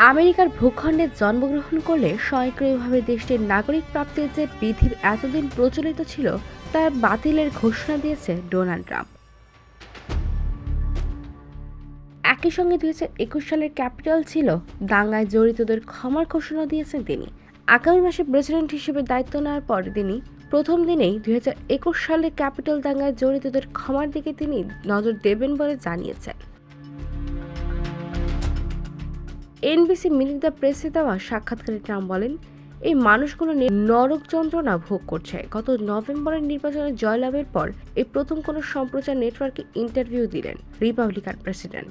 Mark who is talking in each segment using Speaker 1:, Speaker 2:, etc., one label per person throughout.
Speaker 1: আমেরিকার ভূখণ্ডে জন্মগ্রহণ করলে স্বয়ংক্রিয়ভাবে দেশটির নাগরিক প্রাপ্তির যে বিধি এতদিন প্রচলিত ছিল তার বাতিলের ঘোষণা দিয়েছে ডোনাল্ড ট্রাম্প। একই সঙ্গে দুই হাজার একুশ সালের ক্যাপিটাল ছিল দাঙ্গায় জড়িতদের ক্ষমার ঘোষণা দিয়েছেন তিনি। আগামী মাসে প্রেসিডেন্ট হিসেবে দায়িত্ব নেওয়ার পর তিনি প্রথম দিনেই দুই হাজার একুশ সালে ক্যাপিটাল দাঙ্গায় জড়িতদের ক্ষমার দিকে তিনি নজর দেবেন বলে জানিয়েছেন। এনবিসি মিনিট দ্য প্রেসে দেওয়া সাক্ষাৎকারে ট্রাম্প বলেন, এই মানুষগুলো নিয়ে নরক যন্ত্রণা ভোগ করছে। গত নভেম্বরের নির্বাচনে জয়লাভের পর এই প্রথম কোনো সম্প্রচার নেটওয়ার্কে ইন্টারভিউ দিলেন রিপাবলিকান প্রেসিডেন্ট।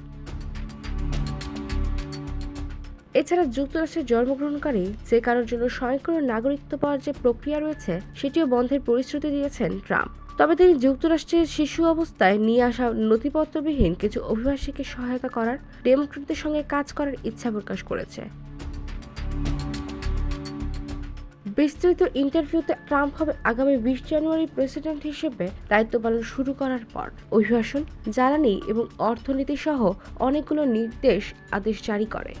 Speaker 1: এছাড়া যুক্তরাষ্ট্রে জন্মগ্রহণকারী যে কারোর জন্য স্বয়ংক্রিয় নাগরিকত্ব পাওয়ার যে প্রক্রিয়া রয়েছে, সেটিও বন্ধের প্রতিশ্রুতি দিয়েছেন ট্রাম্প। তবে তিনি যুক্তরাষ্ট্রের শিশু অবস্থায় নিয়ে আসা নথিপত্রবিহীন কিছু অভিবাসীকে সহায়তা করার ডেমোক্রেটদের সঙ্গে কাজ করার ইচ্ছা প্রকাশ করেছে। বিস্তৃত ইন্টারভিউতে ট্রাম্প হবে আগামী বিশ জানুয়ারি প্রেসিডেন্ট হিসেবে দায়িত্ব পালন শুরু করার পর। অভিবাসন, জ্বালানি এবং অর্থনীতি সহ অনেকগুলো নির্দেশ আদেশ জারি করে।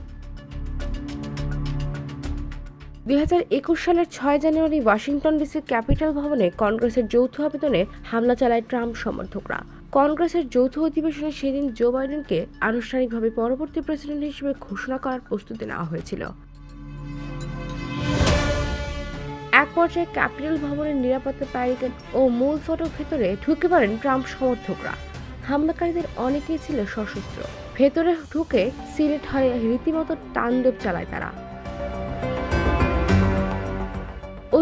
Speaker 1: দুই সালের ছয় জানুয়ারি ওয়াশিংটন ডিসির ক্যাপিটাল ভবনে কংগ্রেসের যৌথ আবেদনে হামলা চালায় ট্রাম্প সমর্থকরা। কংগ্রেসের যৌথ অধিবেশনে সেদিন জো বাইডেনকে আনুষ্ঠানিকভাবে পরবর্তী প্রেসিডেন্ট হিসেবে ঘোষণা করার প্রস্তুতি নেওয়া হয়েছিল। এক পর্যায়ে ক্যাপিটাল ভবনের নিরাপত্তা ব্যারিকেড ও মূল ফটক ভেতরে ঢুকে পড়েন ট্রাম্প সমর্থকরা। হামলাকারীদের অনেকেই ছিল সশস্ত্র। ভেতরে ঢুকে সিলেট হলে রীতিমতো তাণ্ডব চালায় তারা।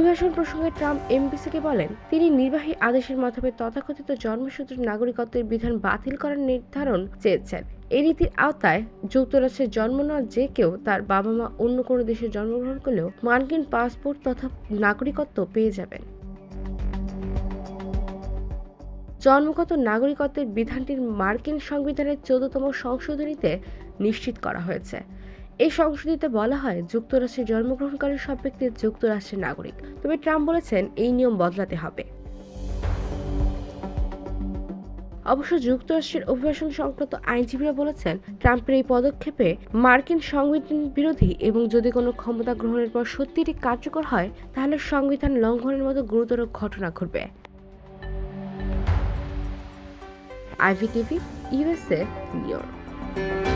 Speaker 1: অভিবাসন প্রসঙ্গে ট্রাম্প এমবিসিকে বলেন, তিনি নির্বাহী আদেশের মাধ্যমে তথাকথিত জন্মসূত্রে নাগরিকত্বের বিধান বাতিল করার নির্ধারণ চেয়েছেন। এই নীতির আওতায় যুক্তরাষ্ট্রে জন্ম নেওয়া যে কেউ তার বাবা মা অন্য কোনো দেশে জন্মগ্রহণ করলেও মার্কিন পাসপোর্ট তথা নাগরিকত্ব পেয়ে যাবেন। জন্মগত নাগরিকত্বের বিধানটির মার্কিন সংবিধানের চোদ্দতম সংশোধনীতে নিশ্চিত করা হয়েছে। এই সংশোধনীতে বলা হয় যুক্তরাষ্ট্রে জন্মগ্রহণকারী সব ব্যক্তি যুক্তরাষ্ট্রের নাগরিক। তবে ট্রাম্প বলেছেন এই নিয়ম বদলাতে হবে। অবশ্য যুক্তরাষ্ট্রের অভিবাসন সংক্রান্ত আইনজীবীরা বলেছেন, ট্রাম্পের এই পদক্ষেপে মার্কিন সংবিধান বিরোধী এবং যদি কোনো ক্ষমতা গ্রহণের পর সত্যি এটি কার্যকর হয়, তাহলে সংবিধান লঙ্ঘনের মতো গুরুতর ঘটনা ঘটবে। আইভিটিভি ইউএসএ নিউ ইয়র্ক।